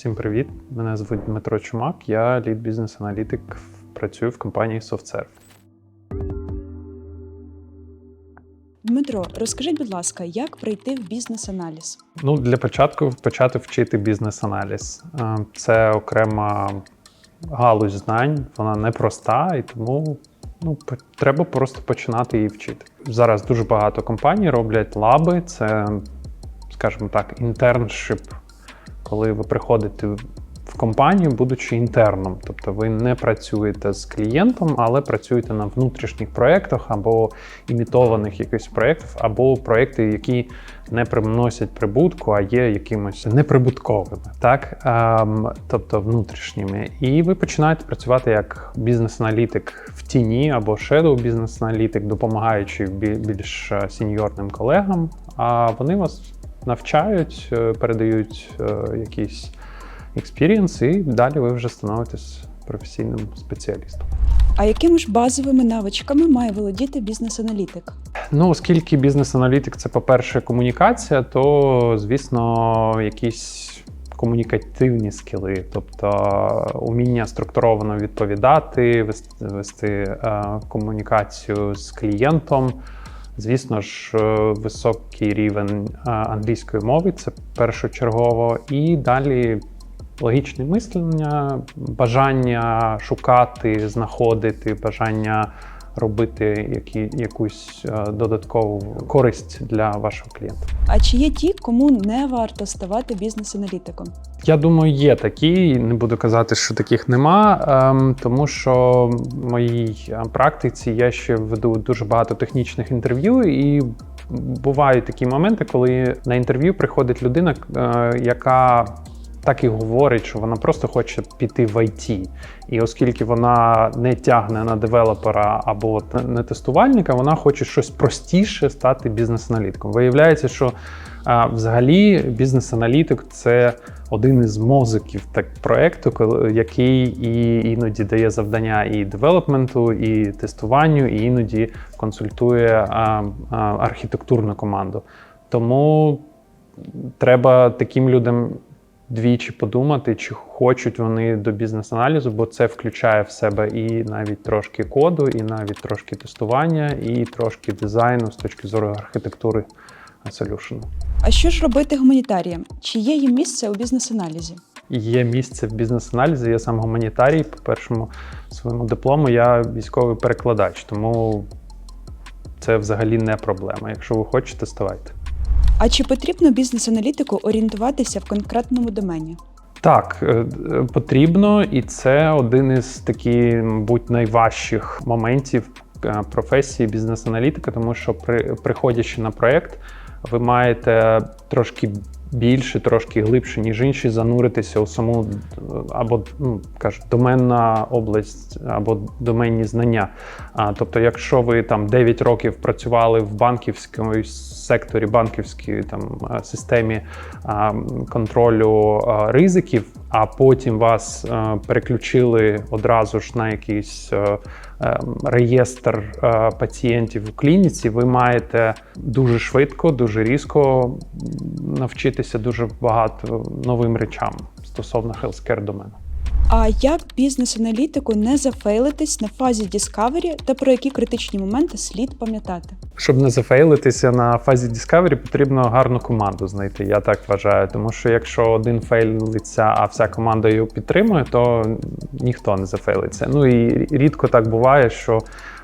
Всім привіт! Мене звуть Дмитро Чумак, я лід бізнес-аналітик, працюю в компанії SoftServe. Дмитро, розкажіть, будь ласка, як прийти в бізнес-аналіз? Ну, для початку почати вчити бізнес-аналіз. Е, Це окрема галузь знань, вона непроста, і тому ну, треба просто починати її вчити. Зараз дуже багато компаній роблять лаби, це, скажімо так, інтерншип, коли ви приходите в компанію, будучи інтерном. Тобто ви не працюєте з клієнтом, але працюєте на внутрішніх проєктах або імітованих якихось проєктів, або проєкти, які не приносять прибутку, а є якимось неприбутковими, так ем, тобто внутрішніми. І ви починаєте працювати як бізнес-аналітик в тіні або shadow бізнес-аналітик, допомагаючи більш е, сеньорним колегам. А вони вас навчають, е, передають е, якісь експірієнс, і далі ви вже становитесь професійним спеціалістом. А якими ж базовими навичками має володіти бізнес-аналітик? Ну, оскільки бізнес-аналітик це, по-перше, комунікація, то, звісно, якісь комунікативні скіли, тобто уміння структуровано відповідати, вести, вести е, комунікацію з клієнтом. Звісно ж, е, високий рівень е, англійської мови це першочергово, і далі логічне мислення, бажання шукати, знаходити, бажання робити які, якусь е, додаткову користь для вашого клієнта. А чи є ті, кому не варто ставати бізнес-аналітиком? Я думаю, є такі. Не буду казати, що таких нема, ем, тому що в моїй е, практиці я ще веду дуже багато технічних інтерв'ю, і бувають такі моменти, коли на інтерв'ю приходить людина, е, яка так і говорить, що вона просто хоче піти в IT. І оскільки вона не тягне на девелопера або не тестувальника, вона хоче щось простіше стати бізнес-аналітиком. Виявляється, що а, взагалі бізнес-аналітик це один із мозоків так проекту, який і іноді дає завдання і девелопменту, і тестуванню, і іноді консультує а, а, архітектурну команду. Тому треба таким людям двічі подумати, чи хочуть вони до бізнес-аналізу, бо це включає в себе і навіть трошки коду, і навіть трошки тестування, і трошки дизайну з точки зору архітектури солюшену. А що ж робити гуманітаріям? Чи є їм місце у бізнес-аналізі? Є місце в бізнес-аналізі, я сам гуманітарій. По першому своєму диплому я військовий перекладач, тому це взагалі не проблема. Якщо ви хочете, ставайте. А чи потрібно бізнес-аналітику орієнтуватися в конкретному домені? Так, е, е, потрібно, і це один із таких, мабуть, найважчих моментів е, професії бізнес-аналітика, тому що при, приходячи на проєкт, ви маєте трошки більше, трошки глибше, ніж інші, зануритися у саму або ну, кажуть, доменна область або доменні знання. А, тобто, якщо ви там 9 років працювали в банківському секторі, банківській там е, системі а, контролю а, ризиків, а потім вас е, переключили одразу ж на якийсь е, е, реєстр е, пацієнтів у клініці, ви маєте дуже швидко, дуже різко навчитися дуже багато новим речам стосовно healthcare домену. А як бізнес-аналітику не зафейлитись на фазі Discovery та про які критичні моменти слід пам'ятати? Щоб не зафейлитися на фазі Discovery, потрібно гарну команду знайти. Я так вважаю. Тому що якщо один фейлиться, а вся команда його підтримує, то ніхто не зафейлиться. Ну і рідко так буває, що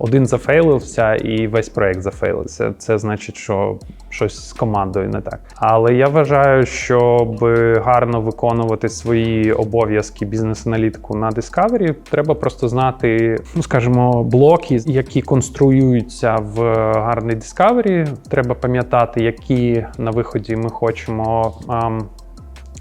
один зафейлився і весь проект зафейлився. Це значить, що щось з командою не так. Але я вважаю, щоб гарно виконувати свої обов'язки бізнес-аналітику на Discovery, треба просто знати, ну скажімо, блоки, які конструюються в гарний Discovery. Треба пам'ятати, які на виході ми хочемо. ам,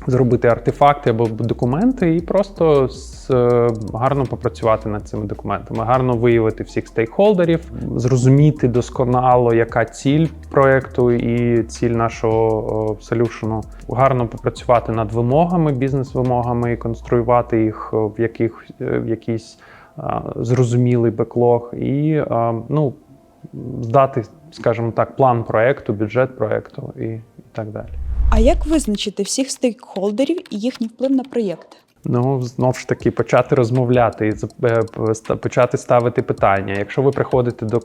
Зробити артефакти або документи, і просто з, е, гарно попрацювати над цими документами, гарно виявити всіх стейкхолдерів, зрозуміти досконало, яка ціль проекту і ціль нашого солюшену, гарно попрацювати над вимогами, бізнес-вимогами і конструювати їх в яких е, в якийсь а, зрозумілий беклог, і а, ну здати, скажімо так, план проекту, бюджет проекту і, і так далі. А як визначити всіх стейкхолдерів і їхній вплив на проєкт? Ну, знов ж таки, почати розмовляти і е, почати ставити питання. Якщо ви приходите до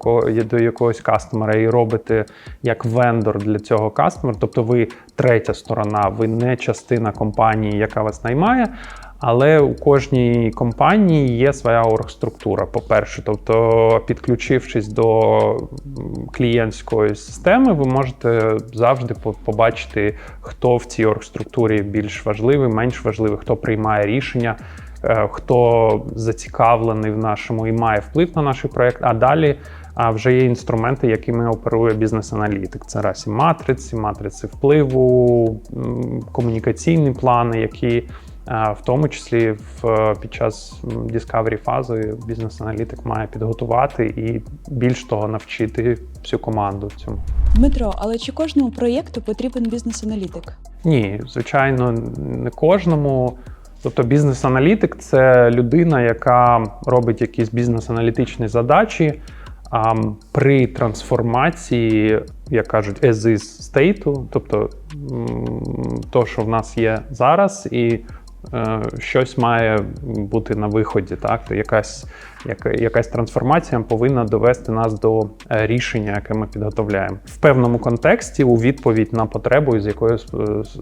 до якогось кастомера і робите як вендор для цього кастомера, тобто ви третя сторона, ви не частина компанії, яка вас наймає. Але у кожній компанії є своя оргструктура. По-перше, тобто, підключившись до клієнтської системи, ви можете завжди побачити, хто в цій оргструктурі більш важливий, менш важливий, хто приймає рішення, е, хто зацікавлений в нашому і має вплив на наш проект. А далі вже є інструменти, якими оперує бізнес-аналітик. Це разі матриці, матриці впливу, комунікаційні плани, які в тому числі в під час discovery фази бізнес-аналітик має підготувати і більш того навчити всю команду цьому. Дмитро, але чи кожному проєкту потрібен бізнес-аналітик? Ні, звичайно, не кожному. Тобто бізнес-аналітик це людина, яка робить якісь бізнес-аналітичні задачі а, при трансформації, як кажуть, as is стейту, тобто то, що в нас є зараз, і е, щось має бути на виході. Так? То якась, яка, якась трансформація повинна довести нас до е, рішення, яке ми підготовляємо. В певному контексті у відповідь на потребу, з якою е,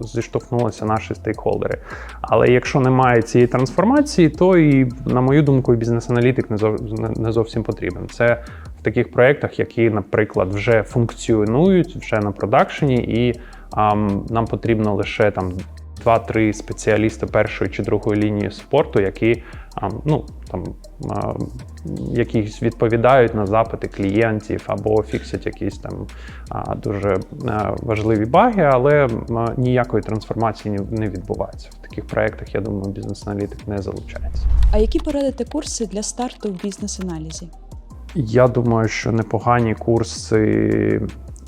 зіштовхнулися наші стейкхолдери. Але якщо немає цієї трансформації, то і, на мою думку, бізнес-аналітик не зов- не- не зовсім потрібен. Це в таких проєктах, які, наприклад, вже функціонують, вже на продакшені, і ам, нам потрібно лише там. Два-три спеціалісти першої чи другої лінії спорту, які ну там а, якісь відповідають на запити клієнтів або фіксять якісь там дуже важливі баги, але ніякої трансформації не відбувається. В таких проєктах, я думаю, бізнес-аналітик не залучається. А які порадите курси для старту в бізнес-аналізі? Я думаю, що непогані курси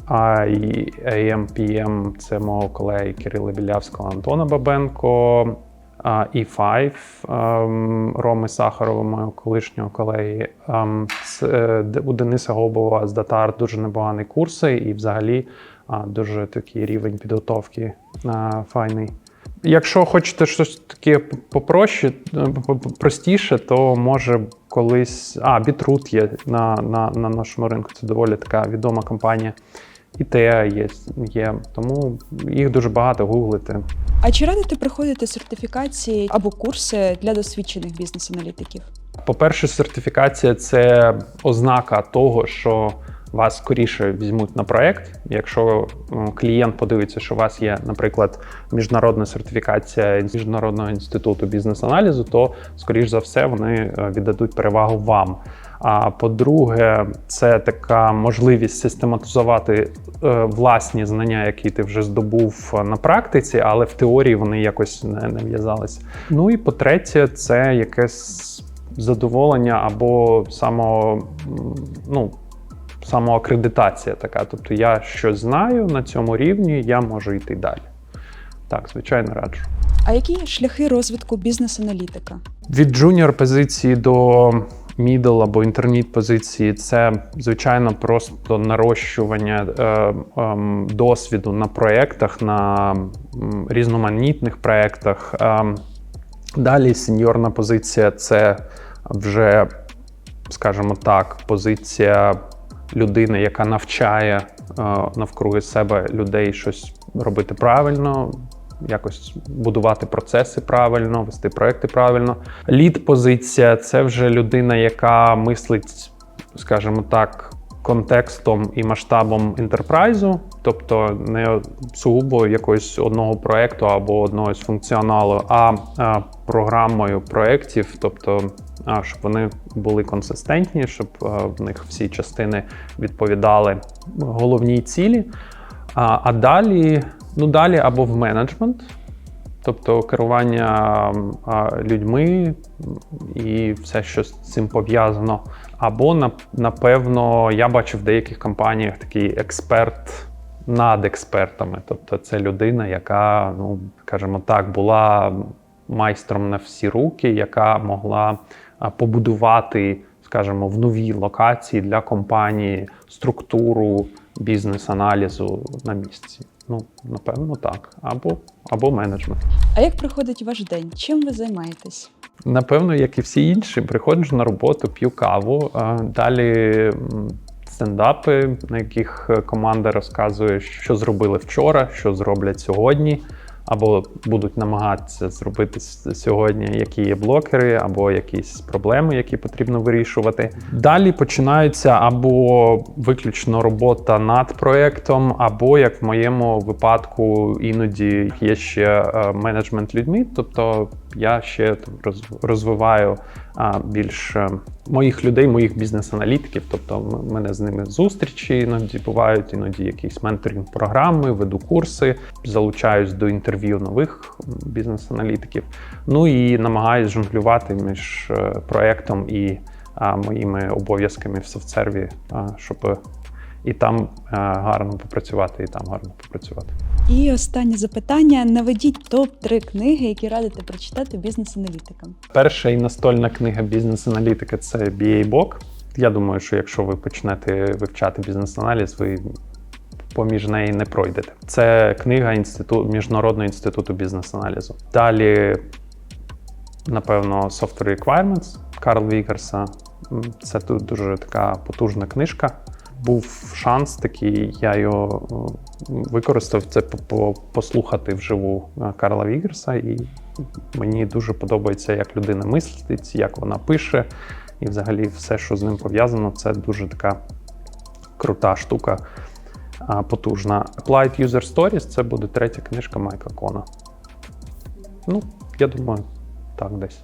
AI, AMPM, це мого колеги Кирила Білявського, Антона Бабенко, а, E5 ем, Роми Сахарова, мого колишнього колеги. Ем, це, у Дениса Гобова з Датар дуже непогані курси, і взагалі дуже такий рівень підготовки файний. Якщо хочете щось таке попроще, е, простіше, то може колись. А, Бітрут є на, на, на нашому ринку. Це доволі така відома компанія. ІТЕА є, є. Тому їх дуже багато гуглити. А чи радите проходити сертифікації або курси для досвідчених бізнес-аналітиків? По-перше, сертифікація це ознака того, що вас скоріше візьмуть на проект. Якщо клієнт подивиться, що у вас є, наприклад, міжнародна сертифікація міжнародного інституту бізнес-аналізу, то скоріш за все вони е, віддадуть перевагу вам. А по-друге, це така можливість систематизувати е, власні знання, які ти вже здобув на практиці, але в теорії вони якось не, не в'язалися. Ну і по-третє, це якесь задоволення або само, ну, самоакредитація така. Тобто я щось знаю на цьому рівні, я можу йти далі. Так, звичайно, раджу. А які шляхи розвитку бізнес-аналітика? Від джуніор позиції до мідл або інтерміт позиції це звичайно просто нарощування е, ем, досвіду на проєктах, на різноманітних проєктах. Ем, далі сеньорна позиція це вже, скажімо так, позиція людини, яка навчає е, навкруги себе людей щось робити правильно, якось будувати процеси правильно, вести проекти правильно. Лід позиція це вже людина, яка мислить, скажімо так, контекстом і масштабом інтерпрайзу, тобто не сугубо якогось одного проекту або одного з функціоналу, а, програмою проєктів, тобто щоб вони були консистентні, щоб в них всі частини відповідали головній цілі. А далі, ну далі або в менеджмент, тобто керування людьми і все, що з цим пов'язано. Або напевно, я бачив в деяких компаніях такий експерт над експертами. Тобто, це людина, яка, ну скажімо так, була майстром на всі руки, яка могла побудувати, скажімо, в новій локації для компанії структуру бізнес-аналізу на місці. Ну, напевно, так. Або, або менеджмент. А як проходить ваш день? Чим ви займаєтесь? Напевно, як і всі інші, приходжу на роботу, п'ю каву. Далі стендапи, на яких е, команда розказує, що зробили вчора, що зроблять сьогодні, або будуть намагатися зробити сьогодні, які є блокери, або якісь проблеми, які потрібно вирішувати. Далі починається або виключно робота над проектом, або як в моєму випадку іноді є ще е, менеджмент людьми, тобто я ще там роз- розвиваю більш е, моїх людей, моїх бізнес-аналітиків. Тобто м- мене з ними зустрічі іноді бувають, іноді якісь менторинг програми, веду курси, залучаюсь до інтерв'ю нових бізнес-аналітиків. Ну і намагаюсь жонглювати між е, проектом і моїми обов'язками в софтсерві, щоб і там е, гарно попрацювати, і там гарно попрацювати. І останнє запитання: наведіть топ-3 книги, які радите прочитати бізнес-аналітикам. Перша і настольна книга бізнес-аналітика це BA Book. Я думаю, що якщо ви почнете вивчати бізнес-аналіз, ви поміж неї не пройдете. Це книга інститу... Міжнародного інституту бізнес-аналізу. Далі, напевно, Software Requirements Карл Вігарса. М, Це тут дуже така потужна книжка. Був шанс такий, я його використав це по- по- послухати вживу е, Карла Вігерса, і мені дуже подобається, як людина мислить, як вона пише, і взагалі все, що з ним пов'язано, це дуже така крута штука, потужна. Applied User Stories це буде третя книжка Майка Кона. Ну, я думаю, так десь.